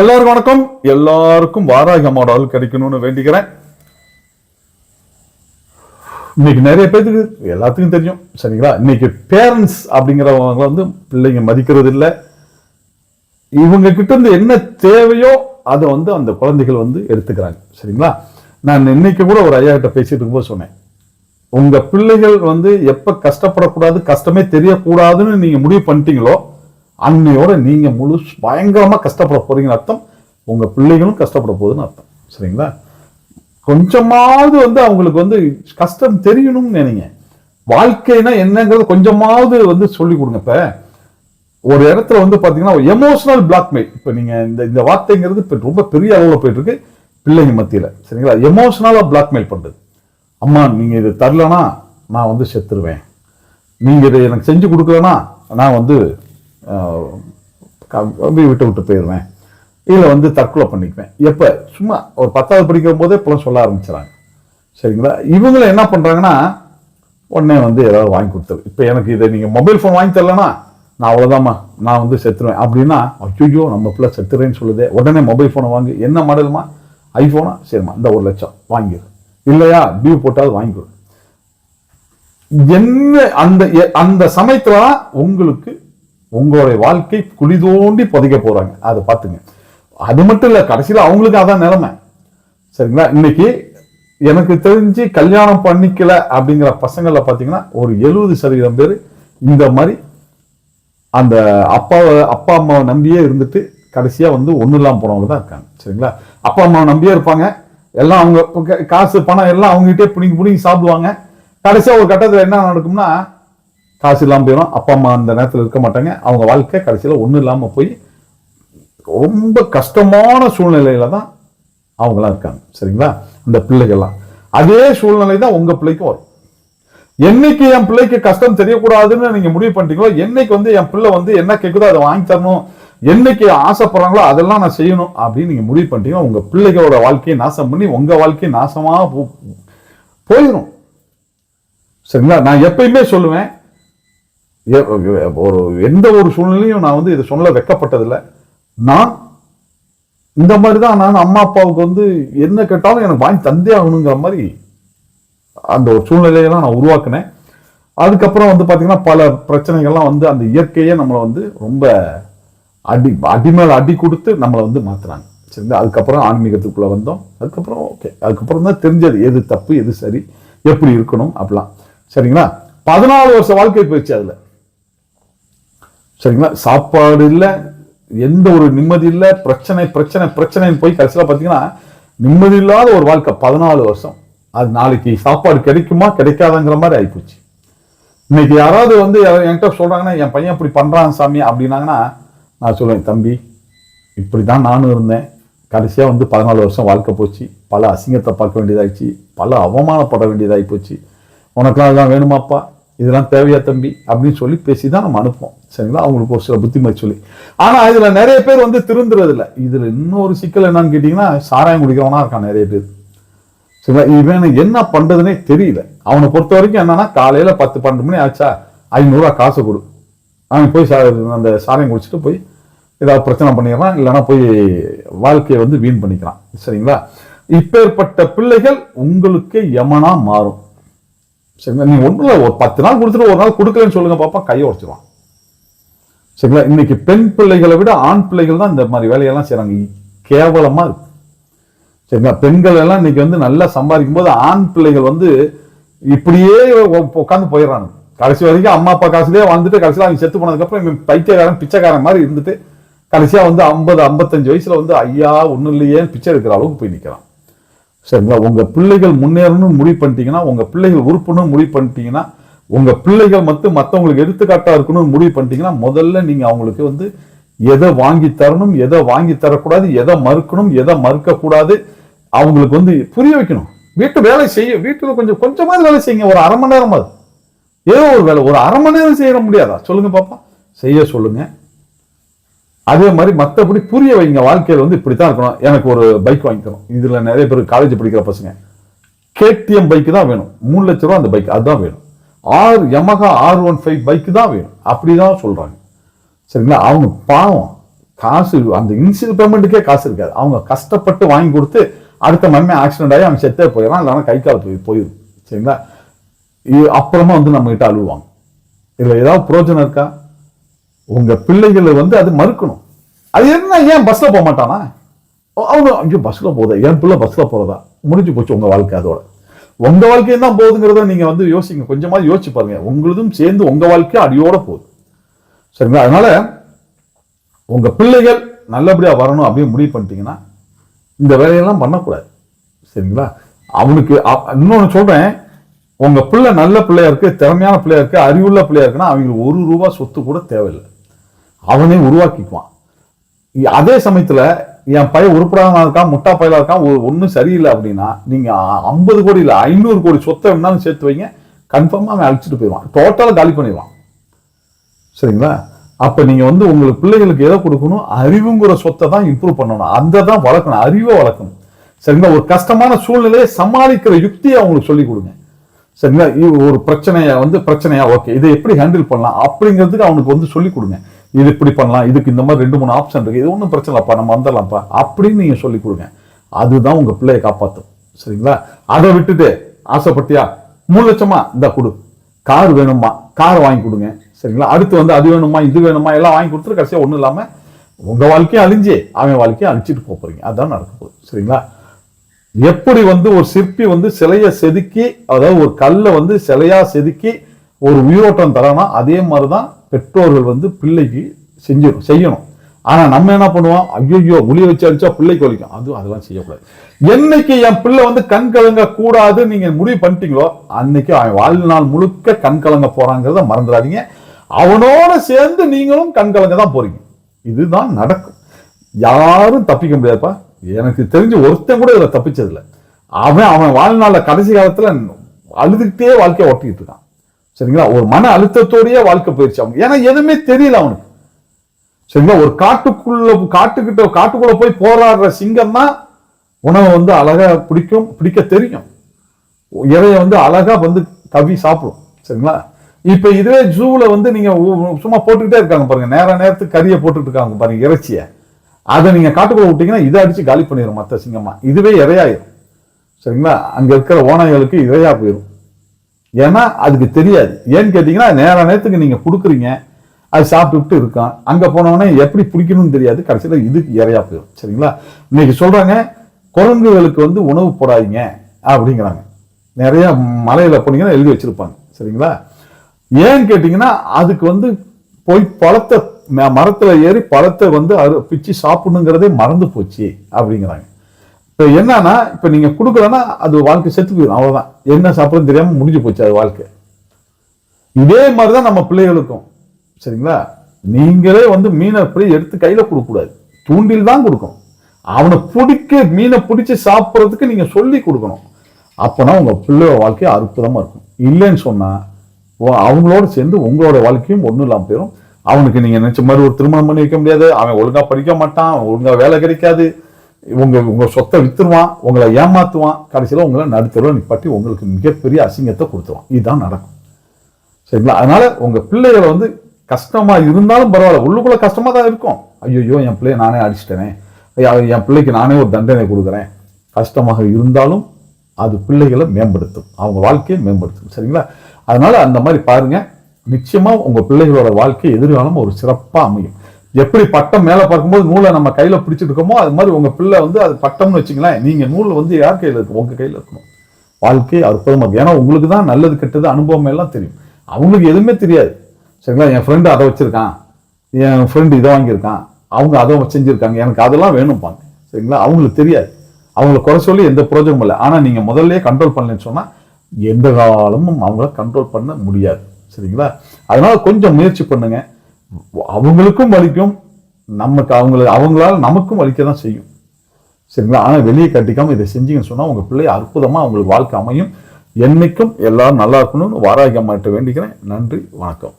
எல்லாரும் வணக்கம். எல்லாருக்கும் வாராகி அம்மாவோட கிடைக்கணும்னு வேண்டிக்கிறேன். இன்னைக்கு நிறைய பேருக்கு எல்லாத்துக்கும் தெரியும் சரிங்களா? இன்னைக்கு பேரண்ட்ஸ் அப்படிங்கிறவங்க வந்து பிள்ளைங்க மதிக்கிறது இல்லை. இவங்க கிட்ட இருந்து என்ன தேவையோ அதை வந்து அந்த குழந்தைகள் வந்து எடுத்துக்கிறாங்க சரிங்களா? நான் இன்னைக்கு கூட ஒரு ஐயா கிட்ட பேசிட்டு இருக்கும்போது சொன்னேன். உங்க பிள்ளைகள் வந்து எப்ப கஷ்டப்படக்கூடாது கஷ்டமே தெரியக்கூடாதுன்னு நீங்க முடிவு பண்ணிட்டீங்களோ அன்னையோட நீங்கள் முழு பயங்கரமாக கஷ்டப்பட போகிறீங்கன்னு அர்த்தம். உங்கள் பிள்ளைகளும் கஷ்டப்பட போகுதுன்னு அர்த்தம். சரிங்களா? கொஞ்சமாவது வந்து அவங்களுக்கு வந்து கஷ்டம் தெரியணும்னு நினைங்க. வாழ்க்கைனா என்னங்கிறது கொஞ்சமாவது வந்து சொல்லி கொடுங்க இப்போ. ஒரு இடத்துல வந்து பார்த்தீங்கன்னா எமோஷனல் பிளாக்மெயில் இப்போ நீங்கள் இந்த இந்த வார்த்தைங்கிறது இப்போ ரொம்ப பெரிய அளவில் போயிட்டுருக்கு பிள்ளைங்க மத்தியில். சரிங்களா? எமோஷனலாக பிளாக்மெயில் பண்ணுது அம்மா நீங்கள் இதை தரலனா நான் வந்து செத்துருவேன். நீங்கள் இதை எனக்கு செஞ்சு கொடுக்கலனா நான் வந்து விட்டு விட்டு போயிடுவேன். இல்லை வந்து தற்கொலை பண்ணிக்குவேன். எப்போ? சும்மா ஒரு பத்தாவது படிக்கும் போதே இப்போலாம் சொல்ல ஆரம்பிச்சிடறாங்க. சரிங்களா? இவங்கள என்ன பண்றாங்கன்னா உடனே வந்து ஏதாவது வாங்கி கொடுத்துரு இப்போ எனக்கு இதை நீங்க மொபைல் ஃபோன் வாங்கி தரலனா நான் அவ்வளோதாம்மா நான் வந்து செத்துருவேன். அப்படின்னா ஐயோ நம்ம பிள்ளை செத்துறேன்னு சொல்லுதே உடனே மொபைல் ஃபோனை வாங்கி. என்ன மாடலுமா? ஐஃபோனா சரிம்மா இந்த ஒரு லட்சம் வாங்கிடு இல்லையா? டியூ போட்டாவது வாங்கிக்கொடு என்ன அந்த அந்த சமயத்தில் உங்களுக்கு உங்களுடைய வாழ்க்கை குழி தோண்டி புதைக்க போகிறாங்க அதை பார்த்துங்க. அது மட்டும் இல்லை கடைசியில் அவங்களுக்கு அதான் நிலைமை. சரிங்களா? இன்னைக்கு எனக்கு தெரிஞ்சு கல்யாணம் பண்ணிக்கல அப்படிங்கிற பசங்களில் பார்த்தீங்கன்னா ஒரு எழுபது சதவீதம் பேர் இந்த மாதிரி அந்த அப்பாவை அப்பா அம்மாவை நம்பியே இருந்துட்டு கடைசியாக வந்து ஒண்ணு இல்லாமல் போனவங்க தான் இருக்காங்க. சரிங்களா? அப்பா அம்மாவை நம்பியே இருப்பாங்க. எல்லாம் அவங்க காசு பணம் எல்லாம் அவங்ககிட்டே பிடிங்கி பிடிங்கி சாப்பிடுவாங்க. கடைசியாக ஒரு கட்டத்தில் என்ன நடக்கும்னா காசு இல்லாமல் போயிடும் அப்பா அம்மா அந்த நேரத்தில் இருக்க மாட்டாங்க. அவங்க வாழ்க்கை கடைசியில ஒண்ணும் இல்லாமல் போய் ரொம்ப கஷ்டமான சூழ்நிலையில தான் அவங்களாம் இருக்காங்க. சரிங்களா? அந்த பிள்ளைகள்லாம். அதே சூழ்நிலை தான் உங்கள் பிள்ளைக்கும் வரும். என்னைக்கு என் பிள்ளைக்கு கஷ்டம் தெரியக்கூடாதுன்னு நீங்க முடிவு பண்ணிட்டீங்களோ என்னைக்கு வந்து என் பிள்ளை வந்து என்ன கேட்குதோ அதை வாங்கி தரணும் என்னைக்கு ஆசைப்படுறாங்களோ அதெல்லாம் நான் செய்யணும் அப்படின்னு நீங்க முடிவு பண்ணிட்டீங்கன்னா உங்கள் பிள்ளைகளோட வாழ்க்கையை நாசம் பண்ணி உங்கள் வாழ்க்கையை நாசமா போ- போயிடும் சரிங்களா? நான் எப்பயுமே சொல்லுவேன் ஒரு எந்த ஒரு சூழ்நிலையும் நான் வந்து இதை சொல்ல வெக்கப்பட்டதில்லை. நான் இந்த மாதிரி தான் நான் அம்மா அப்பாவுக்கு வந்து என்ன கேட்டாலும் எனக்கு வாங்கி தந்தே ஆகணுங்கிற மாதிரி அந்த ஒரு சூழ்நிலையெல்லாம் நான் உருவாக்கினேன். அதுக்கப்புறம் வந்து பார்த்தீங்கன்னா பல பிரச்சனைகள்லாம் வந்து அந்த இயற்கையே நம்மளை வந்து ரொம்ப அடி அடிமேல் அடி கொடுத்து நம்மளை வந்து மாற்றுறாங்க சரிங்களா அதுக்கப்புறம் ஆன்மீகத்துக்குள்ளே வந்தோம். அதுக்கப்புறம் ஓகே. அதுக்கப்புறம் தான் தெரிஞ்சது எது தப்பு எது சரி எப்படி இருக்கணும் அப்படிலாம். சரிங்களா? பதினாலு வருஷம் வாழ்க்கை போயிடுச்சு அதில். சரிங்களா? சாப்பாடு இல்லை எந்த ஒரு நிம்மதி இல்லை பிரச்சனை பிரச்சனை பிரச்சனைன்னு போய் கடைசியில் பார்த்தீங்கன்னா நிம்மதி இல்லாத ஒரு வாழ்க்கை பதினாலு வருஷம். அது நாளைக்கு சாப்பாடு கிடைக்குமா கிடைக்காதுங்கிற மாதிரி ஆகிப்போச்சு இன்னைக்கு யாராவது வந்து என்கிட்ட சொல்கிறாங்கன்னா என் பையன் இப்படி பண்ணுறான் சாமி அப்படின்னாங்கன்னா நான் சொல்லுவேன் தம்பி இப்படி தான் நானும் இருந்தேன். கடைசியாக வந்து பதினாலு வருஷம் வாழ்க்கை போச்சு. பல அசிங்கத்தை பார்க்க வேண்டியதாயிடுச்சு. பல அவமானப்பட வேண்டியதாகி போச்சு உனக்கெல்லாம் அதெல்லாம் வேணுமாப்பா? இதெல்லாம் தேவையா தம்பி? அப்படின்னு சொல்லி பேசி தான் நம்ம அனுப்புவோம். சரிங்களா? அவங்களுக்கு ஒரு சில புத்திமதி சொல்லி ஆனால் இதில் நிறைய பேர் வந்து திருந்துறது இல்லை இதில் இன்னொரு சிக்கல் என்னன்னு கேட்டிங்கன்னா சாராயம் குடிக்கிறவனா இருக்கான் நிறைய பேர். சரிங்களா? இவன் என்ன பண்ணுறதுனே தெரியல. அவனை பொறுத்த வரைக்கும் என்னன்னா காலையில் பத்து பன்னெண்டு மணி ஆச்சா ஐநூறுரூவா காசு கொடு. அவன் போய் சா- அந்த சாராயம் குடிச்சிட்டு போய் ஏதாவது பிரச்சனை பண்ணிடுறான் இல்லைன்னா போய் வாழ்க்கையை வந்து வீண் பண்ணிக்கிறான். சரிங்களா? இப்பேற்பட்ட பிள்ளைகள் உங்களுக்கு யமனா மாறும். சரிங்களா? நீ ஒன்றும் இல்லை ஒரு பத்து நாள் கொடுத்துட்டு ஒரு நாள் கொடுக்கலன்னு சொல்லுங்க பாப்பா கையை உடச்சிடுவான் சரிங்களா? இன்னைக்கு பெண் பிள்ளைகளை விட ஆண் பிள்ளைகள் தான் இந்த மாதிரி வேலையெல்லாம் செய்கிறாங்க கேவலமாக இருக்கு. சரிங்களா? பெண்கள் எல்லாம் இன்னைக்கு வந்து நல்லா சம்பாதிக்கும் போது ஆண் பிள்ளைகள் வந்து இப்படியே உட்காந்து போயிடுறாங்க. கடைசி வரைக்கும் அம்மா அப்பா காசுலேயே வந்துட்டு கடைசியில் அவங்க செத்து போனதுக்கப்புறம் இவன் பைத்தியக்காரன் பிச்சைக்காரன் மாதிரி இருந்துட்டு கடைசியாக வந்து ஐம்பது ஐம்பத்தஞ்சு வயசில் வந்து ஐயா ஒன்றும் இல்லையேன்னு பிச்சை எடுக்கிற அளவுக்கு போய் நிற்கிறான் சரிங்களா? உங்கள் பிள்ளைகள் முன்னேறணும்னு முடிவு பண்ணிட்டீங்கன்னா உங்கள் பிள்ளைகள் உறுப்பணும்னு முடிவு பண்ணிட்டீங்கன்னா உங்கள் பிள்ளைகள் மட்டும் மற்றவங்களுக்கு எடுத்துக்காட்டாக இருக்கணும்னு முடிவு பண்ணிட்டீங்கன்னா முதல்ல நீங்கள் அவங்களுக்கு வந்து எதை வாங்கி தரணும் எதை வாங்கி தரக்கூடாது எதை மறுக்கணும் எதை மறுக்கக்கூடாது அவங்களுக்கு வந்து புரிய வைக்கணும். வீட்டு வேலை செய்ய வீட்டில் கொஞ்சம் கொஞ்சமாவது வேலை செய்யுங்க. ஒரு அரை மணி நேரமாவது ஏதோ ஒரு வேலை ஒரு அரை மணி நேரம் செய்ய முடியாதா? சொல்லுங்க பாப்பா. செய்ய சொல்லுங்கள் அதே மாதிரி மற்றபடி புரிய வைங்க. வாழ்க்கையில் வந்து இப்படி தான் இருக்கணும். எனக்கு ஒரு பைக் வாங்கிக்கணும் இதில் நிறைய பேர் காலேஜ் படிக்கிற பசங்க. கேடிஎம் பைக்கு தான் வேணும். மூணு லட்ச ரூபா அந்த பைக் அதுதான் வேணும். R Yamaha R one five bike தான் வேணும். அப்படி தான் சொல்கிறாங்க சரிங்களா? அவங்க பாவம். காசு அந்த இன்சியல் பேமெண்ட்டுக்கே காசு இருக்காது. அவங்க கஷ்டப்பட்டு வாங்கி கொடுத்து அடுத்த மறுமை ஆக்சிடென்ட் ஆகி அவன் செத்தே போயிடலாம் இல்லைன்னா கை கால் போய் போயிடும். சரிங்களா? இது அப்புறமா வந்து நம்மகிட்ட அழுவாங்க. இதில் ஏதாவது புரோஜனம் இருக்கா? உங்க பிள்ளைகளை வந்து அது மறுக்கணும். அது என்ன ஏன் பஸ்ல போக மாட்டானா? அவனு அவங்க ஐயோ பஸ்ல போதா என் பிள்ளை பஸ்ல போறதா? முடிஞ்சு போச்சு உங்க வாழ்க்கை அதோட. உங்க வாழ்க்கையும் தான் போகுதுங்கிறத நீங்க வந்து யோசிங்க. கொஞ்சமா யோசிச்சு பாருங்க. உங்களுதும் சேர்ந்து உங்க வாழ்க்கை அடியோட போகுது. சரிங்களா? அதனால உங்க பிள்ளைகள் நல்லபடியா வரணும் அப்படின்னு முடிவு பண்ணிட்டீங்கன்னா இந்த வேலையெல்லாம் பண்ணக்கூடாது. சரிங்களா? அவனுக்கு இன்னொன்று இன்னொன்னு சொல்றேன். உங்க பிள்ளை நல்ல பிள்ளையா இருக்கு திறமையான பிள்ளையா இருக்கு அறிவுள்ள பிள்ளையா இருக்குன்னா அவங்களுக்கு ஒரு ரூபா சொத்து கூட தேவையில்லை. அவனே உருவாக்கிக்குவான். அதே சமயத்துல என் பையன் உருப்படாம இருக்கான் முட்டா பையலா இருக்கான் ஒரு ஒன்றும் சரியில்லை அப்படின்னா நீங்க ஐம்பது கோடி இல்லை ஐநூறு கோடி சொத்தை வேணாலும் சேர்த்து வைங்க கன்ஃபார்மா அவன் அழிச்சிட்டு போயிடுவான். டோட்டலாக காலி பண்ணிடுவான். சரிங்களா? அப்ப நீங்க வந்து உங்களுக்கு பிள்ளைகளுக்கு எதை கொடுக்கணும்? அறிவுங்கிற சொத்தை தான் இம்ப்ரூவ் பண்ணணும். அந்த தான் வளர்க்கணும். அறிவை வளர்க்கணும். சரிங்களா? ஒரு கஷ்டமான சூழ்நிலையை சமாளிக்கிற யுக்தியை அவங்களுக்கு சொல்லிக் கொடுங்க. சரிங்களா? இது ஒரு பிரச்சனையா வந்து பிரச்சனையா? ஓகே இதை எப்படி ஹேண்டில் பண்ணலாம்? அப்படிங்கிறதுக்கு அவனுக்கு வந்து சொல்லி கொடுங்க. இது இப்படி பண்ணலாம். இதுக்கு இந்த மாதிரி ரெண்டு மூணு ஆப்ஷன் இருக்குது இது ஒன்றும் பிரச்சனை நம்ம வந்துடலாம்ப்பா. அப்படின்னு நீங்கள் சொல்லி கொடுங்க. அதுதான் உங்க பிள்ளையை காப்பாற்றும் சரிங்களா? அதை விட்டுட்டு ஆசைப்பட்டியா? மூணு லட்சமா? இந்த கொடு. கார் வேணுமா கார் வாங்கி கொடுங்க. சரிங்களா? அடுத்து வந்து அது வேணுமா? இது வேணுமா? எல்லாம் வாங்கி கொடுத்துட்டு கடைசியாக ஒன்றும் இல்லாமல் உங்கள் வாழ்க்கையும் அழிஞ்சு அவன் வாழ்க்கையும் அழிச்சிட்டு போகிறீங்க போறீங்க. அதான் நடக்க போகுது. சரிங்களா? எப்படி வந்து ஒரு சிற்பி வந்து சிலையை செதுக்கி அதாவது ஒரு கல்லை வந்து சிலையா செதுக்கி ஒரு உயிரோட்டம் தரானா அதே மாதிரி தான் பெற்றோர்கள் வந்து பிள்ளைக்கு செஞ்சு செய்யணும். ஆனால் நம்ம என்ன பண்ணுவோம்? ஐயோ ஒளி வச்சு அடிச்சா பிள்ளைக்கு வலிக்கும். அதுவும் அதெல்லாம் செய்யக்கூடாது. என்னைக்கு என் பிள்ளை வந்து கண் கலங்க கூடாது நீங்க முடிவு பண்ணிட்டீங்களோ அன்னைக்கு அவன் வாழ்நாள் முழுக்க கண் கலங்க போறாங்கிறத மறந்துடாதீங்க. அவனோட சேர்ந்து நீங்களும் கண் கலங்க தான் போறீங்க. இதுதான் நடக்கும். யாரும் தப்பிக்க முடியாதுப்பா. எனக்கு தெரிஞ்சு ஒருத்தன் கூட இதுல தப்பிச்சதில்ல. அவன் அவன் வாழ்நாள்ல கடைசி காலத்துல அழுதுகிட்டே வாழ்க்கையை ஓட்டிக்கிட்டு இருக்கான். சரிங்களா? ஒரு மன அழுத்தத்தோடயே வாழ்க்கை போயிடுச்சு அவனுக்கு. ஏன்னா எதுவுமே தெரியல அவனுக்கு. சரிங்களா? ஒரு காட்டுக்குள்ள காட்டுக்கிட்ட காட்டுக்குள்ள போய் போராடுற சிங்கம் தான் உணவை வந்து அழகா பிடிக்கும் பிடிக்க தெரியும். இறைய வந்து அழகா வந்து தவி சாப்பிடும். சரிங்களா? இப்ப இதுவே ஜூல வந்து நீங்க சும்மா போட்டுக்கிட்டே இருக்காங்க பாருங்க. நேர நேரத்துக்கு கறியை போட்டுட்டு இருக்காங்க பாருங்க இறைச்சியை. அதை நீங்க காட்டுக்குள்ள விட்டீங்கன்னா இதை அடிச்சு காலி பண்ணிடும் மத்த சிங்கம்மா இதுவே இறையாயிரும் சரிங்களா? அங்க இருக்கிற ஓநாய்களுக்கு இறையா போயிடும் ஏன்னா அதுக்கு தெரியாது. ஏன்னு கேட்டீங்கன்னா நேர நேரத்துக்கு நீங்க கொடுக்குறீங்க. அது சாப்பிட்டுட்டு இருக்கான். அங்க போனவொடனே எப்படி பிடிக்கணும்னு தெரியாது. கடைசியில இதுக்கு இறையா போயிடும் சரிங்களா? இன்னைக்கு சொல்றாங்க குரங்குகளுக்கு வந்து உணவு போடாதீங்க அப்படிங்கிறாங்க. நிறைய மலையில போனீங்கன்னா எழுதி வச்சிருப்பாங்க. சரிங்களா? ஏன்னு கேட்டீங்கன்னா அதுக்கு வந்து போய் பழத்தை மரத்துல ஏறி பழத்தை வந்து அரு பிச்சு சாப்பிடணுங்கிறதே மறந்து போச்சு அப்படிங்கிறாங்க. இப்போ என்னன்னா இப்போ நீங்க கொடுக்கலன்னா அது வாழ்க்கை செத்து போயிடும் அவ்வளவுதான். என்ன சாப்பிட்றது தெரியாம முடிஞ்சு போச்சு அது வாழ்க்கை. இதே மாதிரிதான் நம்ம பிள்ளைகளுக்கும். சரிங்களா? நீங்களே வந்து மீனை அப்படி எடுத்து கையில கொடுக்க கூடாது தூண்டில் தான் கொடுக்கணும். அவனை பிடிக்க மீனை பிடிச்சி சாப்பிட்றதுக்கு நீங்க சொல்லி கொடுக்கணும். அப்பனா உங்க பிள்ளையோட வாழ்க்கை அற்புதமா இருக்கும். இல்லைன்னு சொன்னா ஓ- அவங்களோட சேர்ந்து உங்களோட வாழ்க்கையும் ஒண்ணும் இல்லாமல் போயிடும் அவனுக்கு நீங்க நினைச்ச மாதிரி ஒரு திருமணம் பண்ணி வைக்க முடியாது. அவன் ஒழுங்கா படிக்க மாட்டான் ஒழுங்காக ஒழுங்கா வேலை கிடைக்காது. உங்க உங்க சொத்தை வித்துருவான் உங்களை ஏமாத்துவான். கடைசியில உங்களை நடுத்தருவ நிப்பாட்டி உங்களுக்கு மிகப்பெரிய அசிங்கத்தை கொடுத்துருவான். இதுதான் நடக்கும். சரிங்களா? அதனால உங்க பிள்ளைகளை வந்து கஷ்டமா இருந்தாலும் பரவாயில்ல உள்ளுக்குள்ள கஷ்டமா தான் இருக்கும். ஐயோ என் பிள்ளைய நானே அடிச்சிட்டேனே. ஐயா, என் பிள்ளைக்கு நானே ஒரு தண்டனை கொடுக்குறேன். கஷ்டமாக இருந்தாலும் அது பிள்ளைகளை மேம்படுத்தும். அவங்க வாழ்க்கையை மேம்படுத்தும். சரிங்களா? அதனால அந்த மாதிரி பாருங்க. நிச்சயமாக உங்கள் பிள்ளைகளோட வாழ்க்கை எதிர்காலம் ஒரு சிறப்பாக அமையும். எப்படி பட்டம் மேலே பார்க்கும்போது நூலை நம்ம கையில் பிடிச்சிருக்கோமோ அது மாதிரி உங்கள் பிள்ளை வந்து அது பட்டம்னு வச்சுங்களேன் நீங்கள் நூல் வந்து யார் கையில் இருக்கும் உங்கள் கையில் இருக்கணும். வாழ்க்கை அற்புதமாக இருக்கும் ஏன்னா உங்களுக்கு தான் நல்லது கெட்டது அனுபவம் எல்லாம் தெரியும். அவங்களுக்கு எதுவுமே தெரியாது. சரிங்களா? என் ஃப்ரெண்டு அதை வச்சுருக்கான். என் ஃப்ரெண்டு இதை வாங்கியிருக்கான். அவங்க அதை செஞ்சுருக்காங்க. எனக்கு அதெல்லாம் வேணும்பாங்க. சரிங்களா? அவங்களுக்கு தெரியாது. அவங்கள குறை சொல்லி எந்த ப்ரோஜனமும் இல்லை. ஆனால் நீங்கள் முதல்லயே கண்ட்ரோல் பண்ணலன்னு சொன்னால் எந்த காலமும் அவங்கள கண்ட்ரோல் பண்ண முடியாது. சரிங்களா? அதனால கொஞ்சம் முயற்சி பண்ணுங்க. அவங்களுக்கும் வலிக்கும் நமக்கு அவங்கள அவங்களால நமக்கும் வலிக்க தான் செய்யும். சரிங்களா? ஆனா வெளியே கட்டிக்காம இதை செஞ்சீங்கன்னு சொன்னா உங்க பிள்ளை அற்புதமா அவங்களுக்கு வாழ்க்கை அமையும். என்றைக்கும் எல்லாரும் நல்லா இருக்கணும்னு வாராகி அம்மாட்ட வேண்டிக்கிறேன். நன்றி வணக்கம்.